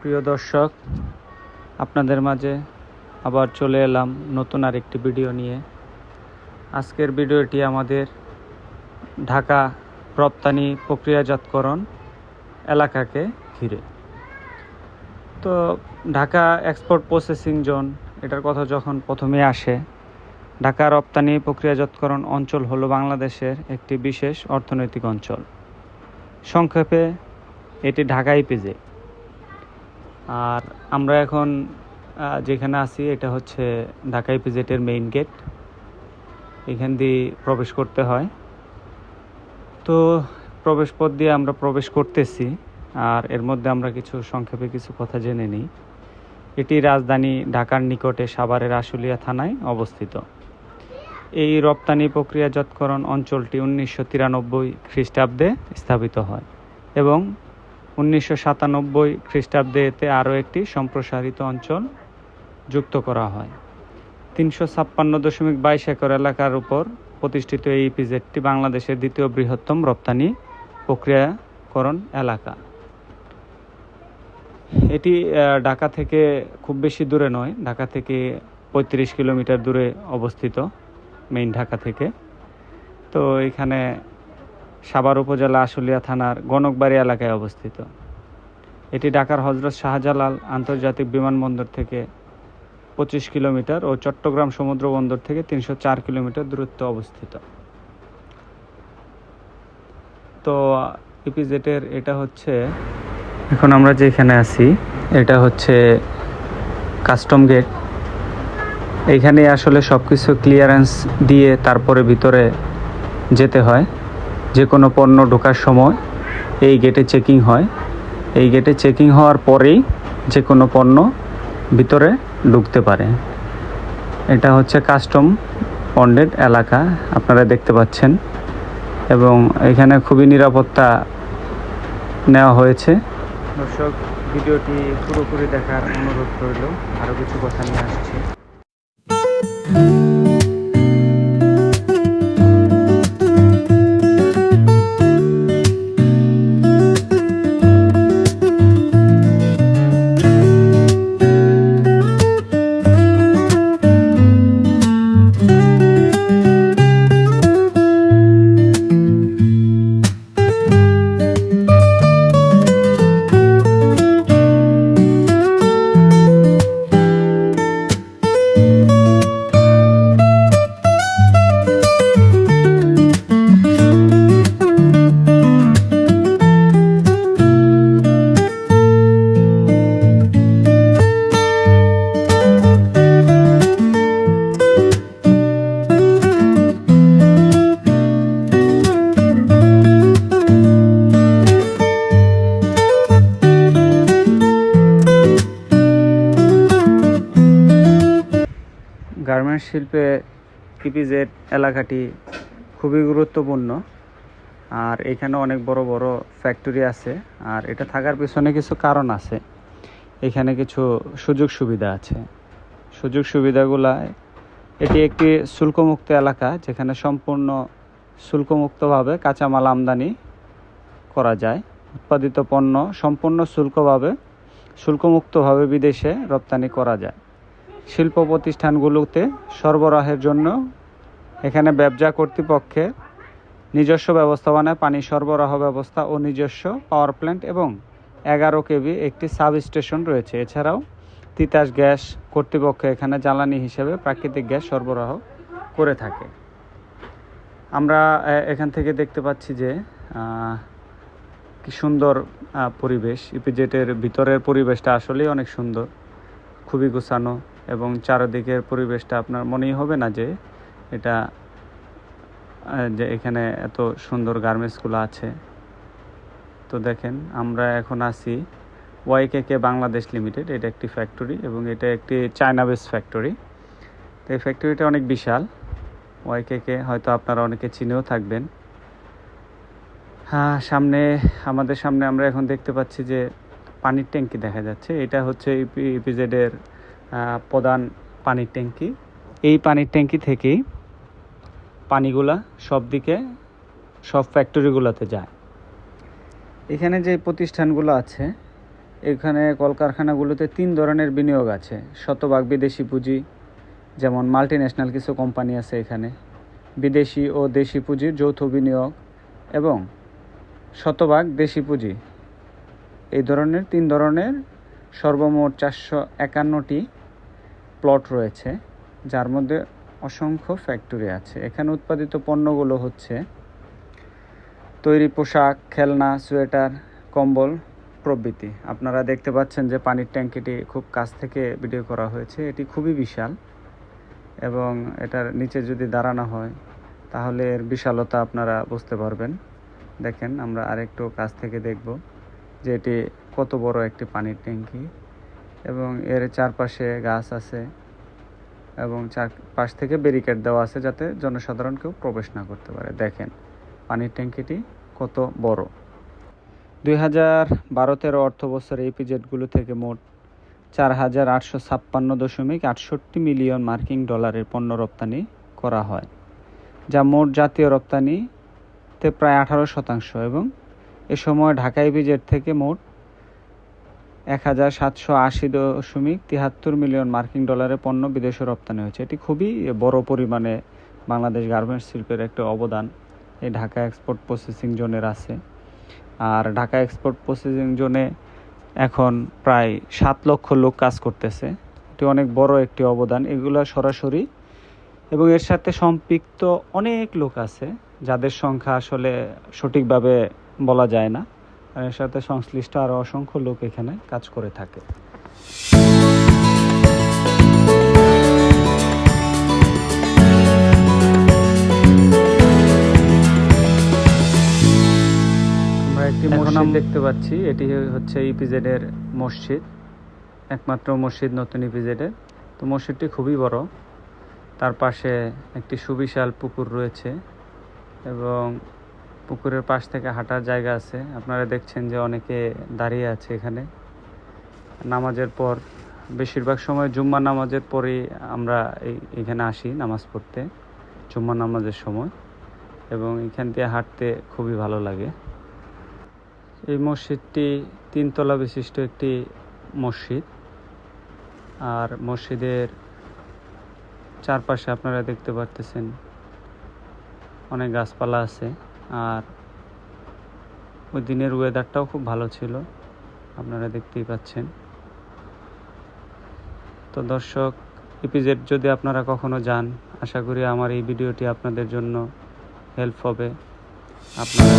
প্রিয় দর্শক, আপনাদের মাঝে আবার চলে এলাম নতুন আরেকটি ভিডিও নিয়ে। আজকের ভিডিওটি আমাদের ঢাকা রপ্তানি প্রক্রিয়াজাতকরণ এলাকাকে ঘিরে। তো ঢাকা এক্সপোর্ট প্রসেসিং জোন এটার কথা যখন প্রথমে আসে, ঢাকা রপ্তানি প্রক্রিয়াজাতকরণ অঞ্চল হলো বাংলাদেশের একটি বিশেষ অর্থনৈতিক অঞ্চল। সংক্ষেপে, এটি ঢাকা ইপিজে আর আমরা এখন যেখানে আছি, এটা হচ্ছে ঢাকা ইপিজেটের মেইন গেট এখান দিয়ে প্রবেশ করতে হয়। তো প্রবেশ পথ দিয়ে আমরা প্রবেশ করতেছি, আর এর মধ্যে আমরা কিছু সংক্ষেপে কিছু কথা জেনে নিই। এটি রাজধানী ঢাকার নিকটে সাভারের আশুলিয়া থানায় অবস্থিত। এই রপ্তানি প্রক্রিয়াজাতকরণ অঞ্চলটি উনিশশো তিরানব্বই খ্রিস্টাব্দে স্থাপিত হয় এবং উনিশশো সাতানব্বই খ্রিস্টাব্দে এতে আরও একটি সম্প্রসারিত অঞ্চল যুক্ত করা হয়। তিনশো ছাপ্পান্ন দশমিক বাইশ একর এলাকার উপর প্রতিষ্ঠিত এই ইপিজেডটি বাংলাদেশের দ্বিতীয় বৃহত্তম রপ্তানি প্রক্রিয়াকরণ এলাকা। এটি ঢাকা থেকে খুব বেশি দূরে নয়, ঢাকা থেকে পঁয়ত্রিশ কিলোমিটার দূরে অবস্থিত মেইন ঢাকা থেকে। তো এখানে সাভার উপজেলা আশুলিয়া থানার গণকবাড়ি এলাকায় অবস্থিত। এটি ঢাকার হজরত শাহজালাল আন্তর্জাতিক বিমানবন্দর থেকে পঁচিশ কিলোমিটার ও চট্টগ্রাম সমুদ্র বন্দর থেকে তিনশো চার কিলোমিটার দূরত্বে অবস্থিত। তো ইপিজেটের এটা হচ্ছে, এখন আমরা যেখানে আছি, এটা হচ্ছে কাস্টম গেট। এইখানে আসলে সব কিছু ক্লিয়ারেন্স দিয়ে তারপরে ভিতরে যেতে হয়। যে কোনো পণ্য ঢোকার সময় এই গেটে চেকিং হয়। এই গেটে চেকিং হওয়ার পরেই যে কোনো পণ্য ভিতরে ঢুকতে পারে। এটা হচ্ছে কাস্টম বন্ডেড এলাকা, আপনারা দেখতে পাচ্ছেন। এবং এখানে খুবই নিরাপত্তা নেওয়া হয়েছে। দর্শক, ভিডিওটি পুরোপুরি দেখার অনুরোধ রইল। আরও কিছু কথা নিয়ে আসছি। শিল্পে ইপিজেড এলাকাটি খুবই গুরুত্বপূর্ণ। আর এখানে অনেক বড় বড় ফ্যাক্টরি আছে। আর এটা থাকার পিছনে কিছু কারণ আছে। এখানে কিছু সুযোগ সুবিধা আছে। সুযোগ সুবিধাগুলা, এটি একটি শুল্কমুক্ত এলাকা যেখানে সম্পূর্ণ শুল্কমুক্তভাবে কাঁচামাল আমদানি করা যায়। উৎপাদিত পণ্য সম্পূর্ণ শুল্কভাবে, শুল্কমুক্তভাবে বিদেশে রপ্তানি করা যায়। শিল্প প্রতিষ্ঠানগুলোতে সরবরাহের জন্য এখানে ব্যবসা কর্তৃপক্ষের নিজস্ব ব্যবস্থাপনায় পানি সরবরাহ ব্যবস্থা ও নিজস্ব পাওয়ার প্ল্যান্ট এবং এগারো কেবি একটি সাব স্টেশন রয়েছে। এছাড়াও তিতাস গ্যাস কর্তৃপক্ষ এখানে জ্বালানি হিসেবে প্রাকৃতিক গ্যাস সরবরাহ করে থাকে। আমরা এখান থেকে দেখতে পাচ্ছি যে কি সুন্দর পরিবেশ। ইপিজেটের ভিতরের পরিবেশটা আসলেই অনেক সুন্দর। খুবই গোছানো। এবং চারিদিকের পরিবেশটা আপনার মনেই হবে না যে এটা যে এখানে এত সুন্দর গার্মেন্টসগুলো আছে। তো দেখেন, আমরা এখন আছি ওয়াইকেকে বাংলাদেশ লিমিটেড, এটা একটি ফ্যাক্টরি এবং এটা একটি চায়না বেস ফ্যাক্টরি তো এই ফ্যাক্টরিটা অনেক বিশাল। ওয়াইকেকে হয়তো আপনারা অনেকে চিনেও থাকবেন। হ্যাঁ সামনে, আমাদের সামনে আমরা এখন দেখতে পাচ্ছি যে পানির ট্যাঙ্কি দেখা যাচ্ছে। এটা হচ্ছে ইপিজেডের প্রধান পানির ট্যাঙ্কি। এই পানির ট্যাঙ্কি থেকেই পানিগুলা সব দিকে, সব ফ্যাক্টরিগুলোতে যায়। এখানে যে প্রতিষ্ঠানগুলো আছে, এখানে কলকারখানাগুলোতে তিন ধরনের বিনিয়োগ আছে। শতভাগ বিদেশি পুঁজি, যেমন মাল্টি ন্যাশনাল কিছু কোম্পানি আছে এখানে। বিদেশি ও দেশি পুঁজির যৌথ বিনিয়োগ এবং শতভাগ দেশি পুঁজি। এই ধরনের, তিন ধরনের সর্বমোট চারশো একান্নটি প্লট রয়েছে, যার মধ্যে অসংখ্য ফ্যাক্টরি আছে। এখানে উৎপাদিত পণ্যগুলো হচ্ছে তৈরি পোশাক, খেলনা, সোয়েটার, কম্বল প্রভৃতি। আপনারা দেখতে পাচ্ছেন যে পানির ট্যাঙ্কিটি খুব কাছ থেকে ভিডিও করা হয়েছে। এটি খুবই বিশাল এবং এটার নিচে যদি দাঁড়ানো হয়, তাহলে এর বিশালতা আপনারা বুঝতে পারবেন। দেখেন, আমরা আরেকটু কাছ থেকে দেখব যে এটি কত বড় একটি পানির ট্যাঙ্কি। এবং এর চারপাশে গাছ আছে এবং চার পাশ থেকে ব্যারিকেড দেওয়া আছে যাতে জনসাধারণ কেউ প্রবেশ না করতে পারে। দেখেন, পানির ট্যাঙ্কিটি কত বড়। দুই হাজার বারো তেরো অর্থ বছরে এই পিজেটগুলো থেকে মোট চার হাজার আটশো ছাপ্পান্ন দশমিক আটষট্টি মিলিয়ন মার্কিন ডলারের পণ্য রপ্তানি করা হয়, যা মোট জাতীয় রপ্তানিতে প্রায় আঠারো শতাংশ এবং এ সময় ঢাকা ইপিজেড থেকে মোট এক হাজার সাতশো আশি দশমিক তিয়াত্তর মিলিয়ন মার্কিন ডলারে পণ্য বিদেশে রপ্তানি হয়েছে। এটি খুবই বড় পরিমাণে বাংলাদেশ গার্মেন্টস শিল্পের একটা অবদান। এই ঢাকা এক্সপোর্ট প্রসেসিং জোনের আছে। আর ঢাকা এক্সপোর্ট প্রসেসিং জোনে এখন প্রায় সাত লক্ষ লোক কাজ করতেছে। এটি অনেক বড় একটি অবদান। এগুলো সরাসরি এবং এর সাথে সম্পৃক্ত অনেক লোক আছে, যাদের সংখ্যা আসলে সঠিকভাবে বলা যায় না। সাথে সংশ্লিষ্ট আরও অসংখ্য লোক এখানে কাজ করে থাকে। আমরা একটি মসজিদ দেখতে পাচ্ছি। এটি হচ্ছে ইপিজেড এর মসজিদ। একমাত্র মসজিদ নতুন ইপিজেডের। তো মসজিদটি খুবই বড়। তার পাশে একটি সুবিশাল পুকুর রয়েছে এবং পুকুরের পাশ থেকে হাঁটার জায়গা আছে। আপনারা দেখছেন যে অনেকে দাঁড়িয়ে আছে এখানে। নামাজের পর, বেশিরভাগ সময় জুম্মা নামাজের পরেই আমরা এখানে আসি নামাজ পড়তে জুম্মা নামাজের সময়। এবং এখান দিয়ে হাঁটতে খুবই ভালো লাগে। এই মসজিদটি তিনতলা বিশিষ্ট একটি মসজিদ। আর মসজিদের চারপাশে আপনারা দেখতে পারতেছেন অনেক গাছপালা আছে। আর ওই দিনের ওয়েদারটাও খুব ভালো ছিল, আপনারা দেখতেই পাচ্ছেন। তো দর্শক, এপিজেড যদি আপনারা কখনো যান, আশা করি আমার এই ভিডিওটি আপনাদের জন্য হেল্প হবে। আপনারা